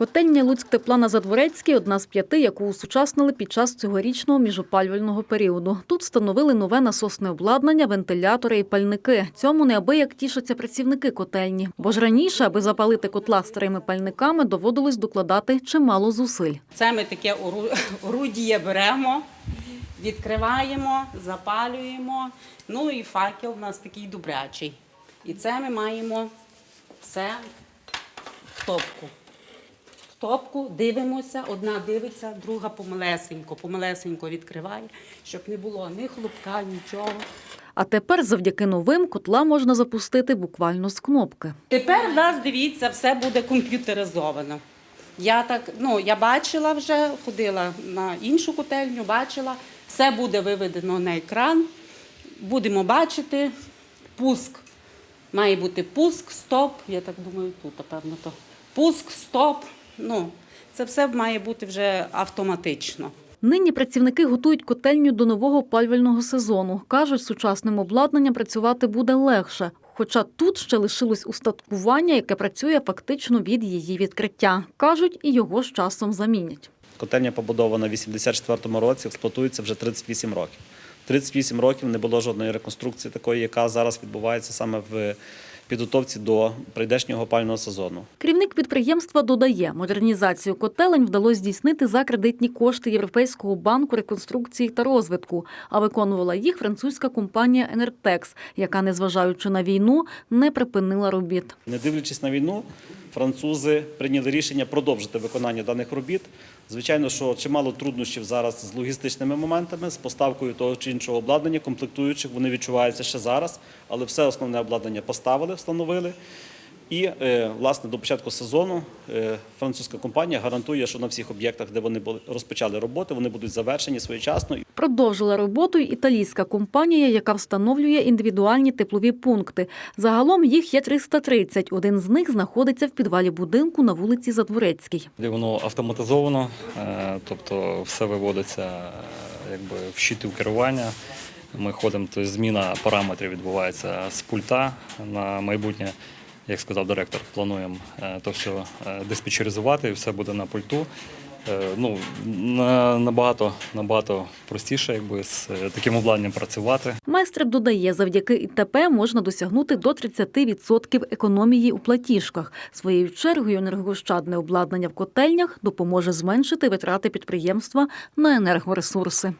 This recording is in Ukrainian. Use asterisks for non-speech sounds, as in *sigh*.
Котельня Луцьк тепла на Задворецькій – одна з п'яти, яку усучаснили під час цьогорічного міжопалювального періоду. Тут встановили нове насосне обладнання, вентилятори і пальники. Цьому неабияк тішаться працівники котельні. Бо ж раніше, аби запалити котла старими пальниками, доводилось докладати чимало зусиль. Це ми таке *laughs* орудіє беремо, відкриваємо, запалюємо. Ну і факел у нас такий добрячий. І це ми маємо все в топку. Топку дивимося, одна дивиться, друга помалесенько, помалесенько відкриває, щоб не було ні хлопка, нічого. А тепер завдяки новим котла можна запустити буквально з кнопки. Тепер в нас, дивіться, все буде комп'ютеризовано. Я так, ну, я бачила вже, ходила на іншу котельню, бачила, все буде виведено на екран. Будемо бачити пуск. Має бути пуск, стоп. Я так думаю, тут, напевно, то. Пуск, стоп. Ну, це все має бути вже автоматично. Нині працівники готують котельню до нового опалювального сезону. Кажуть, з сучасним обладнанням працювати буде легше. Хоча тут ще лишилось устаткування, яке працює фактично від її відкриття. Кажуть, і його з часом замінять. Котельня побудована в 84-му році, експлуатується вже 38 років. 38 років не було жодної реконструкції такої, яка зараз відбувається саме в підготовці до прийдешнього опального сезону. Керівник підприємства додає, модернізацію котелень вдалося здійснити за кредитні кошти Європейського банку реконструкції та розвитку. А виконувала їх французька компанія Енертекс, яка, незважаючи на війну, не припинила робіт. Не дивлячись на війну, французи прийняли рішення продовжити виконання даних робіт. Звичайно, що чимало труднощів зараз з логістичними моментами, з поставкою того чи іншого обладнання, комплектуючих, вони відчуваються ще зараз, але все основне обладнання поставили, встановили. І, е, власне, до початку сезону е, французька компанія гарантує, що на всіх об'єктах, де вони розпочали роботи, вони будуть завершені своєчасно Продовжила роботу італійська компанія, яка встановлює індивідуальні теплові пункти. Загалом їх є 330. Один з них знаходиться в підвалі будинку на вулиці Задворецькій. Воно автоматизовано, е, тобто все виводиться е, якби в щитів керування. Ми ходимо, тобто зміна параметрів відбувається з пульта на майбутнє. Як сказав директор, плануємо е, то все диспетчеризувати, все буде на пульту. Е, Ну, на- набагато, набагато простіше якби, з е, таким обладнанням працювати. Майстер додає, завдяки ІТП можна досягнути до 30% економії у платіжках. Своєю чергою енергоощадне обладнання в котельнях допоможе зменшити витрати підприємства на енергоресурси.